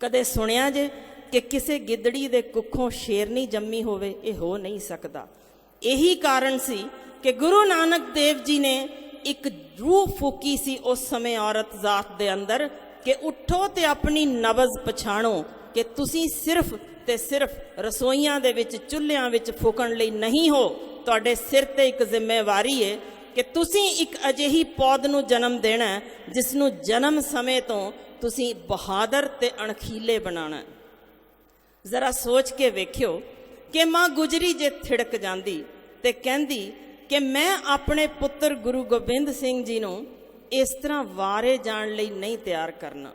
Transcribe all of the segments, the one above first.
ਕਦੇ ਸੁਣਿਆ ਜੇ ਕਿ ਕਿਸੇ ਗਿੱਦੜੀ ਦੇ ਕੁੱਖੋਂ ਸ਼ੇਰਨੀ ਜੰਮੀ ਹੋਵੇ, ਇਹ ਹੋ ਨਹੀਂ ਸਕਦਾ। ਇਹੀ ਕਾਰਨ ਸੀ ਕਿ ਗੁਰੂ ਨਾਨਕ ਦੇਵ ਜੀ ਨੇ ਇੱਕ ਰੂਹ ਫੂਕੀ ਸੀ ਉਸ ਸਮੇਂ ਔਰਤ ਜ਼ਾਤ ਦੇ ਅੰਦਰ ਕਿ ਉੱਠੋ ਤੇ ਆਪਣੀ ਨਵਜ਼ ਪਛਾਣੋ ਕਿ ਤੁਸੀਂ ਸਿਰਫ ਤੇ ਸਿਰਫ ਰਸੋਈਆਂ ਦੇ ਵਿੱਚ, ਚੁੱਲ੍ਹਿਆਂ ਵਿੱਚ ਫੂਕਣ ਲਈ ਨਹੀਂ ਹੋ। ਤੁਹਾਡੇ ਸਿਰ ਤੇ ਇੱਕ ਜ਼ਿੰਮੇਵਾਰੀ ਹੈ ਕਿ ਤੁਸੀਂ ਇੱਕ ਅਜਿਹੀ ਪੌਦ ਨੂੰ ਜਨਮ ਦੇਣਾ ਜਿਸ ਨੂੰ ਜਨਮ ਸਮੇਂ ਤੋਂ ਤੁਸੀਂ ਬਹਾਦਰ ਤੇ ਅਣਖੀਲੇ ਬਣਾਉਣਾ ਜ਼ਰਾ ਸੋਚ ਕੇ ਵੇਖਿਓ ਕਿ ਮਾਂ ਗੁਜਰੀ ਜੇ ਥਿੜਕ ਜਾਂਦੀ ਤੇ ਕਹਿੰਦੀ ਕਿ ਮੈਂ ਆਪਣੇ ਪੁੱਤਰ ਗੁਰੂ ਗੋਬਿੰਦ ਸਿੰਘ ਜੀ ਨੂੰ ਇਸ ਤਰ੍ਹਾਂ ਵਾਰੇ ਜਾਣ ਲਈ ਨਹੀਂ ਤਿਆਰ ਕਰਨਾ।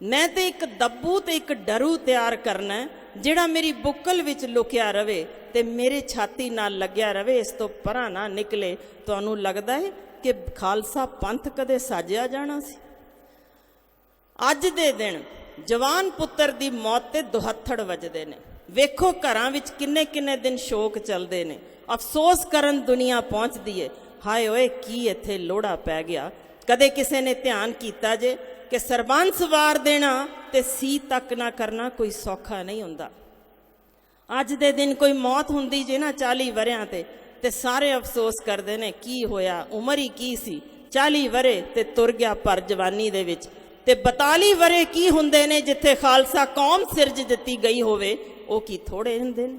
ਮੈਂ ਤੇ ਇੱਕ ਦੱਬੂ ਤੇ ਇੱਕ ਡਰੂ ਤਿਆਰ ਕਰਨਾ ਜਿਹੜਾ ਮੇਰੀ ਬੁੱਕਲ ਵਿੱਚ ਲੁਕਿਆ ਰਵੇ ਤੇ ਮੇਰੇ ਛਾਤੀ ਨਾਲ ਲੱਗਿਆ ਰਵੇ, ਇਸ ਤੋਂ ਪਰਾਂ ਨਾ ਨਿਕਲੇ। ਤੁਹਾਨੂੰ ਲੱਗਦਾ ਹੈ ਕਿ ਖਾਲਸਾ ਪੰਥ ਕਦੇ ਸਾਜਿਆ ਜਾਣਾ ਸੀ? ਅੱਜ ਦੇ ਦਿਨ ਜਵਾਨ ਪੁੱਤਰ ਦੀ ਮੌਤ ਤੇ ਦੁਹੱਥੜ ਵੱਜਦੇ ਨੇ। ਵੇਖੋ ਘਰਾਂ ਵਿੱਚ ਕਿੰਨੇ ਕਿੰਨੇ ਦਿਨ ਸ਼ੋਕ ਚੱਲਦੇ ਨੇ। ਅਫਸੋਸ ਕਰਨ ਦੁਨੀਆ ਪਹੁੰਚਦੀ ਏ। ਹਾਏ ਓਏ, ਕੀ ਇੱਥੇ ਲੋੜਾ ਪੈ ਗਿਆ। ਕਦੇ ਕਿਸੇ ਨੇ ਧਿਆਨ ਕੀਤਾ ਜੇ ਕਿ ਸਰਬੰਸ ਵਾਰ ਦੇਣਾ ਤੇ ਸੀ ਤੱਕ ਨਾ ਕਰਨਾ ਕੋਈ ਸੌਖਾ ਨਹੀਂ ਹੁੰਦਾ। ਅੱਜ ਦੇ ਦਿਨ ਕੋਈ ਮੌਤ ਹੁੰਦੀ ਜੇ ਨਾ 40 ਵਰਿਆਂ ਤੇ ਤੇ ਸਾਰੇ ਅਫਸੋਸ ਕਰਦੇ ਨੇ, ਕੀ ਹੋਇਆ, ਉਮਰ ਹੀ ਕੀ ਸੀ? 40 ਵਰੇ ਤੇ ਤੁਰ ਗਿਆ ਪਰ ਜਵਾਨੀ ਦੇ ਵਿੱਚ। ਤੇ 42 ਵਰੇ ਕੀ ਹੁੰਦੇ ਨੇ ਜਿੱਥੇ ਖਾਲਸਾ ਕੌਮ ਸਿਰਜ ਦਿੱਤੀ ਗਈ ਹੋਵੇ, ਉਹ ਕੀ ਥੋੜੇ ਹੁੰਦੇ ਨੇ?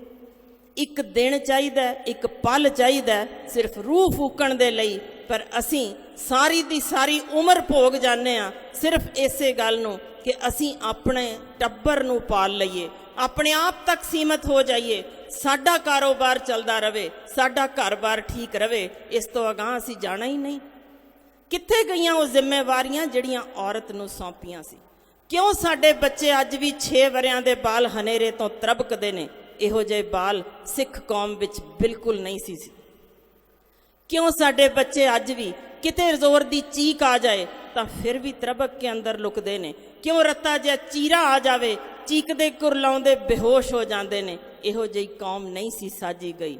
ਇੱਕ ਦਿਨ ਚਾਹੀਦਾ ਇੱਕ ਪਲ ਚਾਹੀਦਾ ਸਿਰਫ ਰੂਹ ਫੂਕਣ ਦੇ ਲਈ, ਪਰ ਅਸੀਂ ਸਾਰੀ ਦੀ ਸਾਰੀ ਉਮਰ ਭੋਗ ਜਾਂਦੇ ਆ ਸਿਰਫ ਇਸੇ ਗੱਲ ਨੂੰ ਕਿ ਅਸੀਂ ਆਪਣੇ ਟੱਬਰ ਨੂੰ ਪਾਲ ਲਈਏ, ਆਪਣੇ ਆਪ ਤੱਕ ਸੀਮਤ ਹੋ ਜਾਈਏ, ਸਾਡਾ ਕਾਰੋਬਾਰ ਚੱਲਦਾ ਰਵੇ ਸਾਡਾ ਘਰ-ਬਾਰ ਠੀਕ ਰਵੇ ਇਸ ਤੋਂ ਅਗਾਹ ਅਸੀਂ ਜਾਣਾ ਹੀ ਨਹੀਂ। ਕਿੱਥੇ ਗਈਆਂ ਉਹ ਜ਼ਿੰਮੇਵਾਰੀਆਂ ਜਿਹੜੀਆਂ ਔਰਤ ਨੂੰ ਸੌਂਪੀਆਂ ਸੀ? ਕਿਉਂ ਸਾਡੇ ਬੱਚੇ ਅੱਜ ਵੀ 6 ਵਰਿਆਂ ਦੇ ਬਾਲ ਹਨੇਰੇ ਤੋਂ ਤਰਬਕਦੇ ਨੇ? ਇਹੋ ਜਿਹੇ ਬਾਲ ਸਿੱਖ ਕੌਮ ਵਿੱਚ ਬਿਲਕੁਲ ਨਹੀਂ ਸੀ ਕਿਉਂ ਸਾਡੇ ਬੱਚੇ ਅੱਜ ਵੀ ਕਿਤੇ ਜ਼ੋਰ ਦੀ ਚੀਕ ਆ ਜਾਏ ਤਾਂ ਫਿਰ ਵੀ ਤਰਬਕ ਕੇ ਅੰਦਰ ਲੁਕਦੇ ਨੇ? ਕਿਉਂ ਰੱਤਾ ਜਿਹਾ ਚੀਰਾ ਆ ਜਾਵੇ, ਚੀਕਦੇ ਕੁਰਲਾਉਂਦੇ ਬੇਹੋਸ਼ ਹੋ ਜਾਂਦੇ ਨੇ? ਇਹੋ ਜਿਹੀ ਕੌਮ ਨਹੀਂ ਸੀ ਸਾਜੀ ਗਈ।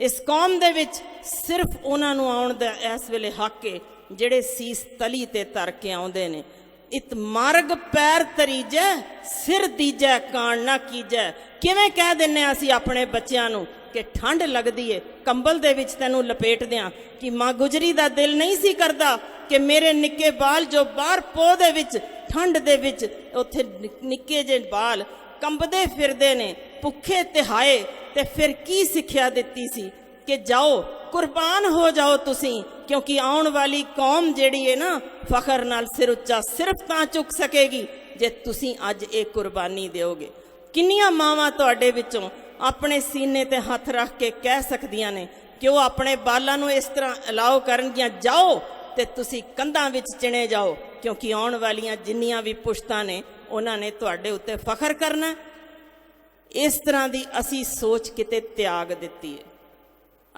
ਇਸ ਕੌਮ ਦੇ ਵਿੱਚ ਸਿਰਫ ਉਹਨਾਂ ਨੂੰ ਆਉਣ ਦਾ ਇਸ ਵੇਲੇ ਹੱਕ ਹੈ ਜਿਹੜੇ ਸੀਸ ਤਲੀ ਤੇ ਤਰ ਕੇ ਆਉਂਦੇ ਨੇ, ਇਤ ਮਾਰਗ ਪੈਰ ਤਰੀਜੈ ਸਿਰ ਦੀਜੈ, ਕਾਣ ਨਾ ਕੀਜੈ। ਕਿਵੇਂ ਕਹਿ ਦਿੰਨੇ ਆ ਅਸੀਂ ਆਪਣੇ ਬੱਚਿਆਂ ਨੂੰ ਕਿ ਠੰਡ ਲੱਗਦੀ ਏ, ਕੰਬਲ ਦੇ ਵਿੱਚ ਤੈਨੂੰ ਲਪੇਟ ਦਿਆਂ ਕਿ ਮਾਂ ਗੁਜਰੀ ਦਾ ਦਿਲ ਨਹੀਂ ਸੀ ਕਰਦਾ ਕਿ ਮੇਰੇ ਨਿੱਕੇ ਬਾਲ ਜੋ ਬਾਹਰ ਪੋ ਦੇ ਵਿੱਚ ਠੰਡ ਦੇ ਵਿੱਚ, ਉੱਥੇ ਨਿੱਕੇ ਜਿਹੇ ਬਾਲ ਕੰਬਦੇ ਫਿਰਦੇ ਨੇ, ਭੁੱਖੇ ਤਿਹਾਏ, ਤੇ ਫਿਰ ਕੀ ਸਿੱਖਿਆ ਦਿੱਤੀ ਸੀ? ਕਿ ਜਾਓ, ਕੁਰਬਾਨ ਹੋ ਜਾਓ ਤੁਸੀਂ, ਕਿਉਂਕਿ ਆਉਣ ਵਾਲੀ ਕੌਮ ਜਿਹੜੀ ਹੈ ਨਾ, ਫਖਰ ਨਾਲ ਸਿਰ ਉੱਚਾ ਸਿਰਫ ਤਾਂ ਚੁੱਕ ਸਕੇਗੀ, ਜੇ ਤੁਸੀਂ ਅੱਜ ਇਹ ਕੁਰਬਾਨੀ ਦਿਓਗੇ। ਕਿੰਨੀਆਂ ਮਾਵਾਂ ਤੁਹਾਡੇ ਵਿੱਚੋਂ ਆਪਣੇ ਸੀਨੇ ਤੇ ਹੱਥ ਰੱਖ ਕੇ ਕਹਿ ਸਕਦੀਆਂ ਨੇ ਕਿ ਉਹ ਆਪਣੇ ਬਾਲਾਂ ਨੂੰ ਇਸ ਤਰ੍ਹਾਂ ਅਲਾਉ ਕਰਨਗੀਆਂ, ਜਾਓ ਤੇ ਤੁਸੀਂ ਕੰਧਾਂ ਵਿੱਚ ਚਿਣੇ ਜਾਓ, ਕਿਉਂਕਿ ਆਉਣ ਵਾਲੀਆਂ ਜਿੰਨੀਆਂ ਵੀ ਪੁਸ਼ਤਾਂ ਨੇ, ਉਹਨਾਂ ਨੇ ਤੁਹਾਡੇ ਉੱਤੇ ਫਖਰ ਕਰਨਾ। ਇਸ ਤਰ੍ਹਾਂ ਦੀ ਅਸੀਂ ਸੋਚ ਕਿਤੇ ਤਿਆਗ ਦਿੱਤੀ ਹੈ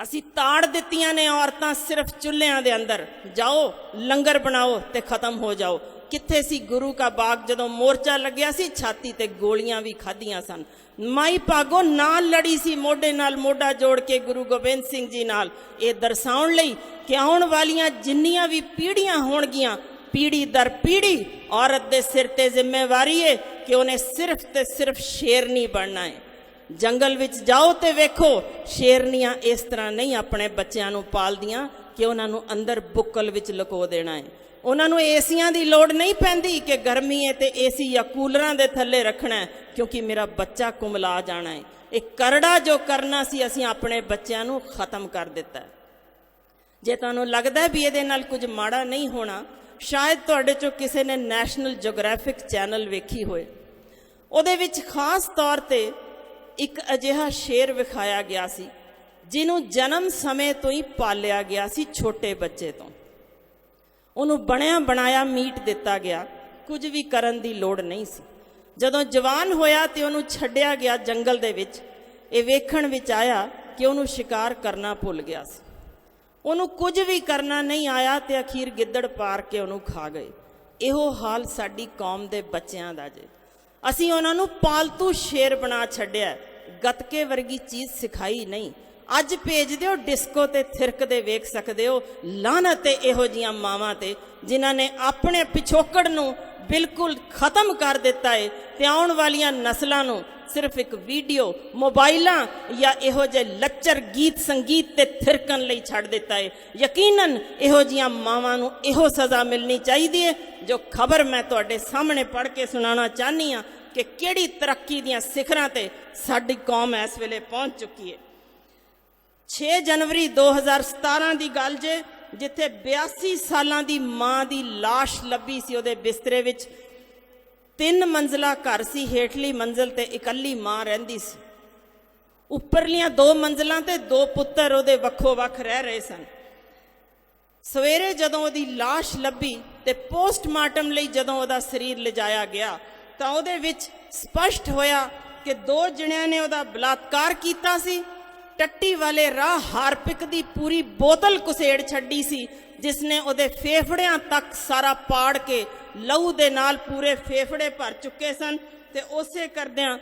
ਅਸੀਂ ਤਾੜ ਦਿੱਤੀਆਂ ਨੇ ਔਰਤਾਂ ਸਿਰਫ ਚੁੱਲ੍ਹਿਆਂ ਦੇ ਅੰਦਰ। ਜਾਓ, ਲੰਗਰ ਬਣਾਓ ਤੇ ਖਤਮ ਹੋ ਜਾਓ। ਕਿੱਥੇ ਸੀ ਗੁਰੂ ਕਾ ਬਾਗ ਜਦੋਂ ਮੋਰਚਾ ਲੱਗਿਆ ਸੀ, ਛਾਤੀ ਤੇ ਗੋਲੀਆਂ ਵੀ ਖਾਧੀਆਂ ਸਨ। ਮਾਈ ਭਾਗੋ ਨਾਲ ਲੜੀ ਸੀ, ਮੋਢੇ ਨਾਲ ਮੋਢਾ ਜੋੜ ਕੇ ਗੁਰੂ ਗੋਬਿੰਦ ਸਿੰਘ ਜੀ ਨਾਲ। ਇਹ ਦਰਸਾਉਣ ਲਈ ਕਿ ਆਉਣ ਵਾਲੀਆਂ ਜਿੰਨੀਆਂ ਵੀ ਪੀੜ੍ਹੀਆਂ ਹੋਣਗੀਆਂ ਪੀੜੀ ਦਰ ਪੀੜੀ ਔਰਤ ਦੇ ਸਿਰ ਤੇ ਜ਼ਿੰਮੇਵਾਰੀ ਹੈ ਕਿ ਉਹਨੇ ਸਿਰਫ ਤੇ ਸਿਰਫ ਸ਼ੇਰਨੀ ਬਣਨਾ ਹੈ ਜੰਗਲ ਵਿੱਚ ਜਾਓ ਤੇ ਵੇਖੋ, ਸ਼ੇਰਨੀਆਂ ਇਸ ਤਰ੍ਹਾਂ ਨਹੀਂ ਆਪਣੇ ਬੱਚਿਆਂ ਨੂੰ ਪਾਲਦੀਆਂ ਕਿ ਉਹਨਾਂ ਨੂੰ ਅੰਦਰ ਬੁੱਕਲ ਵਿੱਚ ਲੁਕੋ ਦੇਣਾ ਹੈ। ਉਹਨਾਂ ਨੂੰ ਏਸੀਆਂ ਦੀ ਲੋੜ ਨਹੀਂ ਪੈਂਦੀ ਕਿ ਗਰਮੀ ਹੈ ਤੇ ਏਸੀ ਜਾਂ ਕੂਲਰਾਂ ਦੇ ਥੱਲੇ ਰੱਖਣਾ ਕਿਉਂਕਿ ਮੇਰਾ ਬੱਚਾ ਕੁਮਲਾ ਜਾਣਾ ਹੈ। ਇਹ ਕਰੜਾ ਜੋ ਕਰਨਾ ਸੀ, ਅਸੀਂ ਆਪਣੇ ਬੱਚਿਆਂ ਨੂੰ ਖਤਮ ਕਰ ਦਿੱਤਾ ਜੇ ਤੁਹਾਨੂੰ ਲੱਗਦਾ ਵੀ ਇਹਦੇ ਨਾਲ ਕੁਝ ਮਾੜਾ ਨਹੀਂ ਹੋਣਾ, ਸ਼ਾਇਦ ਤੁਹਾਡੇ ਚੋਂ ਕਿਸੇ ਨੇ ਨੈਸ਼ਨਲ ਜੀਓਗ੍ਰਾਫਿਕ ਚੈਨਲ ਵੇਖੀ ਹੋਏ। ਉਹਦੇ ਵਿੱਚ ਖਾਸ ਤੌਰ ਤੇ ਇੱਕ ਅਜਿਹਾ ਸ਼ੇਰ ਵਿਖਾਇਆ ਗਿਆ ਸੀ, ਜਿਹਨੂੰ ਜਨਮ ਸਮੇਂ ਤੋਂ ਹੀ ਪਾਲਿਆ ਗਿਆ ਸੀ ਛੋਟੇ ਬੱਚੇ ਤੋਂ। ਉਹਨੂੰ ਬਣਿਆ ਬਣਾਇਆ ਮੀਟ ਦਿੱਤਾ ਗਿਆ, ਕੁਝ ਵੀ ਕਰਨ ਦੀ ਲੋੜ ਨਹੀਂ ਸੀ। ਜਦੋਂ ਜਵਾਨ ਹੋਇਆ ਤੇ ਉਹਨੂੰ ਛੱਡਿਆ ਗਿਆ ਜੰਗਲ ਦੇ ਵਿੱਚ, ਇਹ ਵੇਖਣ ਵਿੱਚ ਆਇਆ ਕਿ ਉਹਨੂੰ ਸ਼ਿਕਾਰ ਕਰਨਾ ਭੁੱਲ ਗਿਆ ਸੀ। ਉਹਨੂੰ ਕੁਝ ਵੀ ਕਰਨਾ ਨਹੀਂ ਆਇਆ ਤੇ ਅਖੀਰ ਗਿੱਦੜ ਪਾਰ ਕੇ ਉਹਨੂੰ ਖਾ ਗਏ। ਇਹੋ ਹਾਲ ਸਾਡੀ ਕੌਮ ਦੇ ਬੱਚਿਆਂ ਦਾ ਜੇ। ਅਸੀਂ ਉਹਨਾਂ ਨੂੰ ਪਾਲਤੂ ਸ਼ੇਰ ਬਣਾ ਛੱਡਿਆ ਗਤਕੇ ਵਰਗੀ ਚੀਜ਼ ਸਿਖਾਈ ਨਹੀਂ। ਅੱਜ ਭੇਜ ਦਿਓ ਡਿਸਕੋ ਤੇ ਥਿਰਕਦੇ ਵੇਖ ਸਕਦੇ ਹੋ। ਲਾਨਤ ਹੈ ਇਹੋ ਜੀਆਂ ਮਾਵਾਂ ਤੇ, ਜਿਨ੍ਹਾਂ ਨੇ ਆਪਣੇ ਪਿਛੋਕੜ ਨੂੰ ਬਿਲਕੁਲ ਖਤਮ ਕਰ ਦਿੱਤਾ ਹੈ ਤੇ ਆਉਣ ਵਾਲੀਆਂ ਨਸਲਾਂ ਨੂੰ ਸਿਰਫ ਇੱਕ ਵੀਡੀਓ, ਮੋਬਾਈਲਾਂ ਜਾਂ ਇਹੋ ਜਿਹੇ ਲੱਚਰ ਗੀਤ ਸੰਗੀਤ ਤੇ ਥਿਰਕਣ ਲਈ ਛੱਡ ਦਿੱਤਾ ਹੈ ਯਕੀਨਨ ਇਹੋ ਜੀਆਂ ਮਾਵਾਂ ਨੂੰ ਇਹੋ ਸਜ਼ਾ ਮਿਲਣੀ ਚਾਹੀਦੀ ਹੈ ਜੋ ਖਬਰ ਮੈਂ ਤੁਹਾਡੇ ਸਾਹਮਣੇ ਪੜ੍ਹ ਕੇ ਸੁਣਾਉਣਾ ਚਾਹਨੀ ਆ ਕਿ ਕਿਹੜੀ ਤਰੱਕੀ ਦੀਆਂ ਸਿਖਰਾਂ ਤੇ ਸਾਡੀ ਕੌਮ ਇਸ ਵੇਲੇ ਪਹੁੰਚ ਚੁੱਕੀ ਹੈ 6 ਜਨਵਰੀ 2017 ਦੀ ਗੱਲ ਜੇ ਜਿੱਥੇ 82 ਸਾਲਾਂ ਦੀ ਮਾਂ ਦੀ লাশ ਲੱਭੀ ਸੀ ਉਹਦੇ ਬਿਸਤਰੇ ਵਿੱਚ ਤਿੰਨ ਮੰਜ਼ਲਾ ਘਰ ਸੀ ਹੇਠਲੀ ਮੰਜ਼ਲ ਤੇ ਇਕੱਲੀ ਮਾਂ ਰਹਿੰਦੀ ਸੀ ਉੱਪਰਲੀਆਂ ਦੋ ਮੰਜ਼ਲਾਂ ਤੇ ਦੋ ਪੁੱਤਰ ਉਹਦੇ ਵੱਖੋ ਵੱਖ ਰਹਿ ਰਹੇ ਸਨ ਸਵੇਰੇ ਜਦੋਂ ਉਹਦੀ লাশ ਲੱਭੀ ਤੇ ਪੋਸਟਮਾਰਟਮ ਲਈ ਜਦੋਂ ਉਹਦਾ ਸਰੀਰ ਲਿਜਾਇਆ ਗਿਆ ਤਾਂ ਉਹਦੇ ਵਿੱਚ ਸਪਸ਼ਟ ਹੋਇਆ ਕਿ ਦੋ ਜਣਿਆਂ ਨੇ ਉਹਦਾ ਬਲਾਤਕਾਰ ਕੀਤਾ ਸੀ। ਟੱਟੀ ਵਾਲੇ ਰਾਹ ਹਾਰਪਿਕ ਦੀ ਪੂਰੀ ਬੋਤਲ ਕੁਸੇੜ ਛੱਡੀ ਸੀ ਜਿਸ ਨੇ ਉਹਦੇ ਫੇਫੜਿਆਂ ਤੱਕ ਸਾਰਾ ਪਾੜ ਕੇ ਲਹੂ ਦੇ ਨਾਲ ਪੂਰੇ ਫੇਫੜੇ ਭਰ ਚੁੱਕੇ ਸਨ ਤੇ ਉਸੇ ਕਰਦਿਆਂ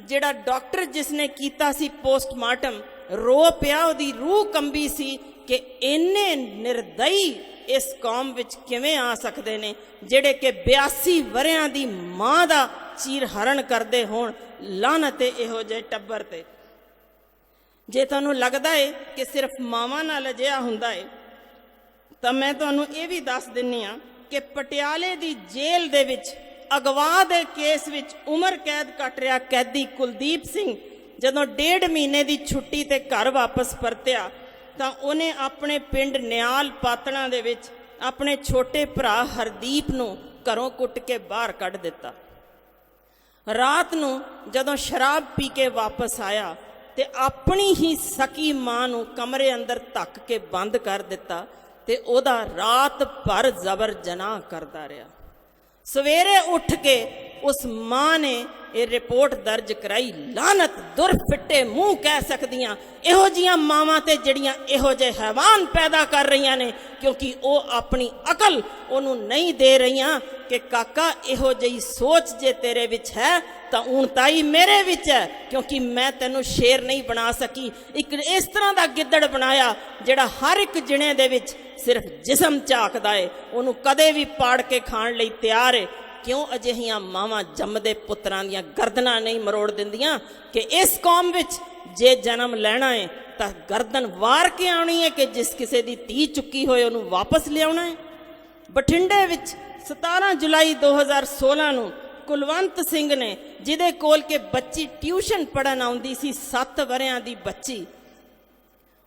ਜਿਹੜਾ ਡਾਕਟਰ ਜਿਸ ਨੇ ਕੀਤਾ ਸੀ ਪੋਸਟਮਾਰਟਮ, ਰੋ ਪਿਆ, ਉਹਦੀ ਰੂਹ ਕੰਬੀ ਸੀ ਕਿ ਇੰਨੇ ਨਿਰਦਈ ਇਸ ਕੌਮ ਵਿੱਚ ਕਿਵੇਂ ਆ ਸਕਦੇ ਨੇ, ਜਿਹੜੇ ਕਿ 82 ਵਰਿਆਂ ਦੀ ਮਾਂ ਦਾ ਚੀਰ ਹਰਣ ਕਰਦੇ ਹੋਣ ਲਾਨਤ ਏ ਇਹੋ ਜਿਹੇ ਟੱਬਰ ਤੇ। ਜੇ ਤੁਹਾਨੂੰ ਲੱਗਦਾ ਏ ਕਿ ਸਿਰਫ ਮਾਵਾਂ ਨਾਲ ਅਜਿਹਾ ਹੁੰਦਾ ਏ, ਤਾਂ ਮੈਂ ਤੁਹਾਨੂੰ ਇਹ ਵੀ ਦੱਸ ਦਿੰਨੀ ਆ ਕਿ ਪਟਿਆਲੇ ਦੀ ਜੇਲ੍ਹ ਦੇ ਵਿੱਚ ਅਗਵਾ ਦੇ ਕੇਸ ਵਿੱਚ ਉਮਰ ਕੈਦ ਕੱਟ ਰਿਹਾ ਕੈਦੀ ਕੁਲਦੀਪ ਸਿੰਘ ਜਦੋਂ ਡੇਢ ਮਹੀਨੇ ਦੀ ਛੁੱਟੀ ਤੇ ਘਰ ਵਾਪਸ ਪਰਤਿਆ ਤਾਂ ਉਹਨੇ ਆਪਣੇ ਪਿੰਡ ਨਿਆਲ ਪਾਤਣਾ ਦੇ ਵਿੱਚ ਆਪਣੇ ਛੋਟੇ ਭਰਾ ਹਰਦੀਪ ਨੂੰ ਘਰੋਂ ਕੁੱਟ ਕੇ ਬਾਹਰ ਕੱਢ ਦਿੱਤਾ। ਰਾਤ ਨੂੰ ਜਦੋਂ ਸ਼ਰਾਬ ਪੀ ਕੇ ਵਾਪਸ ਆਇਆ ਤੇ ਆਪਣੀ ਹੀ ਸਕੀ ਮਾਂ ਨੂੰ ਕਮਰੇ ਅੰਦਰ ਧੱਕ ਕੇ ਬੰਦ ਕਰ ਦਿੱਤਾ ਤੇ ਉਹਦਾ ਰਾਤ ਭਰ ਜ਼ਬਰ ਜਨਾਹ ਕਰਦਾ ਰਿਹਾ। ਸਵੇਰੇ ਉੱਠ ਕੇ ਉਸ ਮਾਂ ਨੇ ਇਹ ਰਿਪੋਰਟ ਦਰਜ ਕਰਾਈ ਲਾਨਤ ਦੁਰ ਫਿੱਟੇ ਮੂੰਹ ਕਹਿ ਸਕਦੀਆਂ। ਇਹੋ ਜੀਆਂ ਮਾਵਾਂ ਤੇ ਜਿਹੜੀਆਂ ਇਹੋ ਜਿਹੇ ਹੈਵਾਨ ਪੈਦਾ ਕਰ ਰਹੀਆਂ ਨੇ, ਕਿਉਂਕਿ ਉਹ ਆਪਣੀ ਅਕਲ ਉਹਨੂੰ ਨਹੀਂ ਦੇ ਰਹੀਆਂ ਕਿ ਕਾਕਾ ਇਹੋ ਜਿਹੀ ਸੋਚ ਜੇ ਤੇਰੇ ਵਿੱਚ ਹੈ ਤਾਂ ਊਣਤਾਈ ਮੇਰੇ ਵਿੱਚ ਹੈ, ਕਿਉਂਕਿ ਮੈਂ ਤੈਨੂੰ ਸ਼ੇਰ ਨਹੀਂ ਬਣਾ ਸਕੀ। ਇੱਕ ਇਸ ਤਰ੍ਹਾਂ ਦਾ ਗਿੱਦੜ ਬਣਾਇਆ, ਜਿਹੜਾ ਹਰ ਇੱਕ ਜਿਣੇ ਦੇ ਵਿੱਚ ਸਿਰਫ ਜਿਸਮ ਝਾਕਦਾ ਏ, ਉਹਨੂੰ ਕਦੇ ਵੀ ਪਾੜ ਕੇ ਖਾਣ ਲਈ ਤਿਆਰ ਏ। ਕਿਉਂ ਅਜਿਹੀਆਂ ਮਾਵਾਂ ਜੰਮਦੇ ਪੁੱਤਰਾਂ ਦੀਆਂ ਗਰਦਨਾਂ ਨਹੀਂ ਮਰੋੜ ਦਿੰਦੀਆਂ? ਕਿ ਇਸ ਕੌਮ ਵਿੱਚ ਜੇ ਜਨਮ ਲੈਣਾ ਏ, ਤਾਂ ਗਰਦਨ ਵਾਰ ਕੇ ਆਉਣੀ ਏ ਕਿ ਜਿਸ ਕਿਸੇ ਦੀ ਧੀ ਚੁੱਕੀ ਹੋਏ ਉਹਨੂੰ ਵਾਪਸ ਲਿਆਉਣਾ ਏ। ਬਠਿੰਡੇ ਵਿੱਚ 17 ਜੁਲਾਈ 2016 ਨੂੰ ਕੁਲਵੰਤ ਸਿੰਘ ਨੇ, ਜਿਹਦੇ ਕੋਲ ਕੇ ਬੱਚੀ ਟਿਊਸ਼ਨ ਪੜਨ ਆਉਂਦੀ ਸੀ 7 ਵਰਿਆਂ ਦੀ ਬੱਚੀ,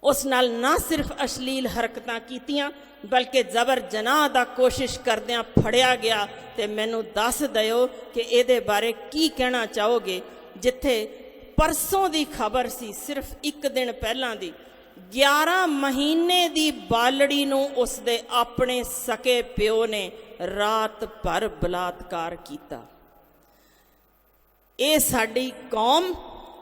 ਉਸ ਨਾਲ ਨਾ ਸਿਰਫ ਅਸ਼ਲੀਲ ਹਰਕਤਾਂ ਕੀਤੀਆਂ, ਬਲਕਿ ਜ਼ਬਰ ਜਨਾਹ ਦਾ ਕੋਸ਼ਿਸ਼ ਕਰਦਿਆਂ ਫੜਿਆ ਗਿਆ ਤੇ ਮੈਨੂੰ ਦੱਸ ਦਿਓ ਕਿ ਇਹਦੇ ਬਾਰੇ ਕੀ ਕਹਿਣਾ ਚਾਹੋਗੇ, ਜਿੱਥੇ ਪਰਸੋਂ ਦੀ ਖਬਰ ਸੀ, ਸਿਰਫ ਇੱਕ ਦਿਨ ਪਹਿਲਾਂ ਦੀ। 11 ਮਹੀਨੇ ਦੀ ਬਾਲੜੀ ਨੂੰ ਉਸਦੇ ਆਪਣੇ ਸਕੇ ਪਿਓ ਨੇ ਰਾਤ ਭਰ ਬਲਾਤਕਾਰ ਕੀਤਾ। ਇਹ ਸਾਡੀ ਕੌਮ